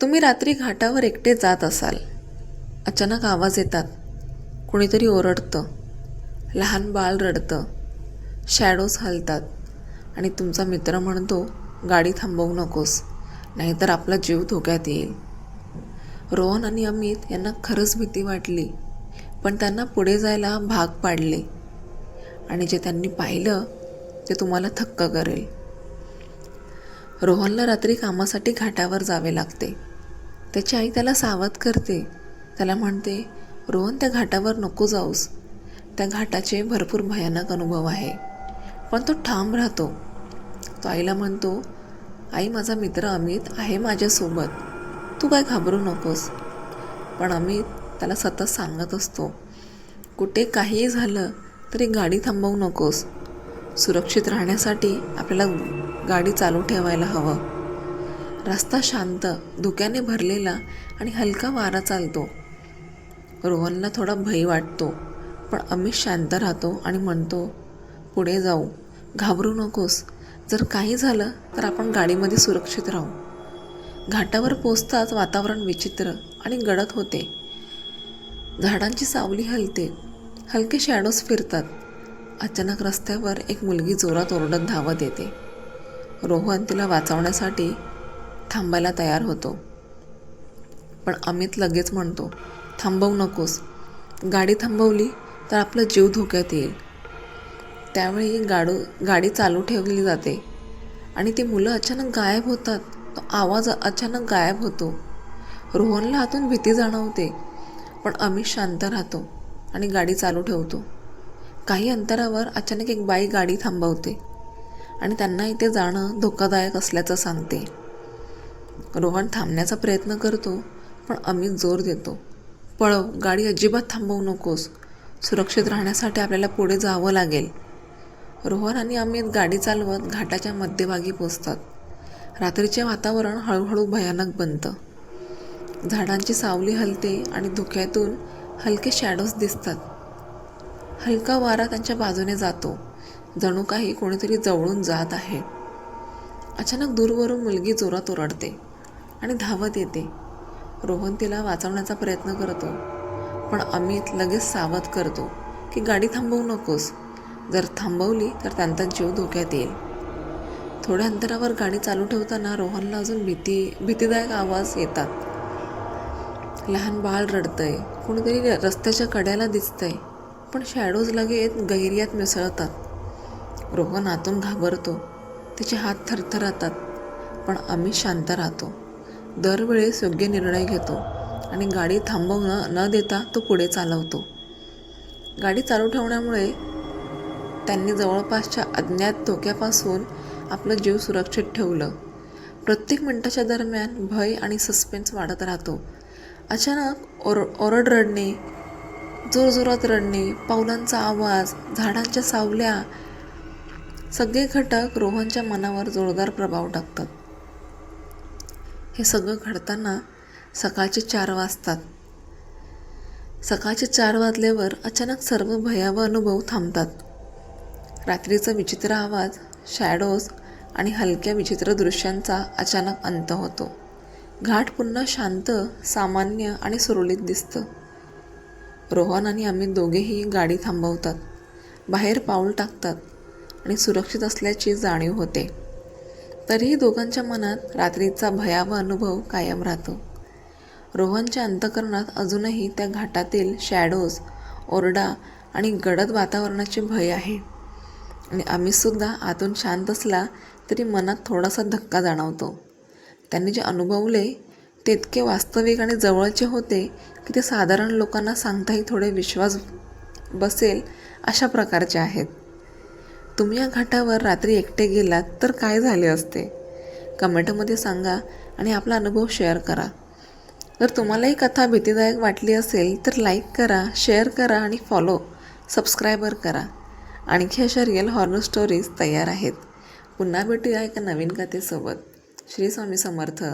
तुम्ही रात्री घाटावर एकटे जात असाल. अचानक आवाज येतात. कुणीतरी ओरडतं. लहान बाळ रडतं. शॅडोज हलतात. आणि तुमचा मित्र म्हणतो गाडी थांबवू नकोस. नाहीतर आपला जीव धोक्यात येईल. रोहन आणि अमित यांना खरंच भीती वाटली. पण त्यांना पुढे जायला भाग पाडले. आणि जे त्यांनी पाहिलं ते तुम्हाला थक्क करेल. रोहनला रात्री कामासाठी घाटावर जावे लागते. त्याची आई त्याला सावध करते. त्याला म्हणते रोहन त्या घाटावर नको जाऊस. त्या घाटाचे भरपूर भयानक अनुभव आहे. पण तो ठाम राहतो. तो आईला म्हणतो आई माझा मित्र अमित आहे माझ्यासोबत. तू काय घाबरू नकोस. पण अमित त्याला सतत सांगत असतो कुठे काहीही झालं तरी गाडी थांबवू नकोस. सुरक्षित राहण्यासाठी आपल्याला गाडी चालू ठेवायला हवं. रस्ता शांत धुक्याने भरलेला आणि हलका वारा चालतो. रोहनला थोडा भय वाटतो पण अमित शांत राहतो आणि म्हणतो पुढे जाऊ घाबरू नकोस. जर काही झालं तर आपण गाडीमध्ये सुरक्षित राहू. घाटावर पोचताच वातावरण विचित्र आणि गडद होते. झाडांची सावली हलते. हलके शॅडोज फिरतात. अचानक रस्त्यावर एक मुलगी जोरात ओरडत धावत येते. रोहन तिला वाचवण्यासाठी थांबायला तयार होतो. पण अमित लगेच म्हणतो थांबवू नकोस. गाडी थांबवली तर आपला जीव धोक्यात येईल. त्यावेळी गाडू गाडी चालू ठेवली जाते आणि ती मुलं अचानक गायब होतात. तो आवाज अचानक गायब होतो. रोहनला हातून भीती जाणवते पण अमित शांत राहतो आणि गाडी चालू ठेवतो. काही अंतरावर अचानक एक बाई गाडी थांबवते आणि त्यांना इथे जाणं धोकादायक असल्याचं सांगते. रोहन थांबण्याचा प्रयत्न करतो पण अमित जोर देतो. पळव गाडी अजिबात थांबवू नकोस. सुरक्षित राहण्यासाठी आपल्याला पुढे जावं लागेल. रोहन आणि अमित गाडी चालवत घाटाच्या मध्यभागी पोचतात. रात्रीचे वातावरण हळूहळू भयानक बनतं. झाडांची सावली हलते आणि धुक्यातून हलके शॅडोज दिसतात. हलका वारा त्यांच्या बाजूने जातो. जणू काही कोणीतरी जवळून जात आहे. अचानक दूरवरून मुलगी जोरात ओरडते. आणि धावत येते. रोहन तिला वाचवण्याचा प्रयत्न करतो. पण अमित लगेच सावध करतो की गाडी थांबवू नकोस. जर थांबवली तर त्यांचा जीव धोक्यात येईल. थोड्या अंतरावर गाडी चालू ठेवताना रोहनला अजून भीती भीतीदायक आवाज येतात. लहान बाळ रडतंय. कोणीतरी रस्त्याच्या कड्याला दिसतंय. पण शॅडोज लगेच गैर्यात मिसळतात. रोहन आतून घाबरतो. तिचे हात थरथरातात. पण अमित शांत राहतो. दरवेळेस योग्य निर्णय घेतो आणि गाडी थांबवणं न देता तो पुढे चालवतो. गाडी चालू ठेवण्यामुळे त्यांनी जवळपासच्या अज्ञात धोक्यापासून आपलं जीव सुरक्षित ठेवलं. प्रत्येक मिनिटाच्या दरम्यान भय आणि सस्पेन्स वाढत राहतो. अचानक ओर ओरड रडणे जोरजोरात रडणे पावलांचा आवाज झाडांच्या सावल्या सगळे घटक रोहनच्या मनावर जोरदार प्रभाव टाकतात. हे सगळं घडताना सकाळचे चार वाजतात. सकाळचे चार वाजल्यावर अचानक सर्व भयावह अनुभव थांबतात. रात्रीचा विचित्र आवाज शॅडोज आणि हलक्या विचित्र दृश्यांचा अचानक अंत होतो. घाट पुन्हा शांत सामान्य आणि सुरळीत दिसतं. रोहन आणि आम्ही दोघेही गाडी थांबवतात. बाहेर पाऊल टाकतात आणि सुरक्षित असल्याची जाणीव होते. तरीही दोघांच्या मनात रात्रीचा भयावह अनुभव कायम राहतो. रोहनच्या अंतकरणात अजूनही त्या घाटातील शॅडोज ओरडा आणि गडद वातावरणाचे भय आहे. आणि आम्हीसुद्धा आतून शांत असला तरी मनात थोडासा धक्का जाणवतो. त्यांनी जे अनुभवले ते इतके वास्तविक आणि जवळचे होते की ते साधारण लोकांना सांगताही थोडे विश्वास बसेल अशा प्रकारचे आहेत. तुम्ही या घाटावर रात्री एकटे गेलात तर काय झाले असते? कमेंटमध्ये सांगा आणि आपला अनुभव शेअर करा. जर तुम्हाला ही कथा भीतीदायक वाटली असेल तर लाईक करा शेअर करा आणि फॉलो सबस्क्रायबर करा. आणखी अशा रिअल हॉर्नर स्टोरीज तयार आहेत. पुन्हा भेटूया एका नवीन कथेसोबत. श्री स्वामी समर्थ.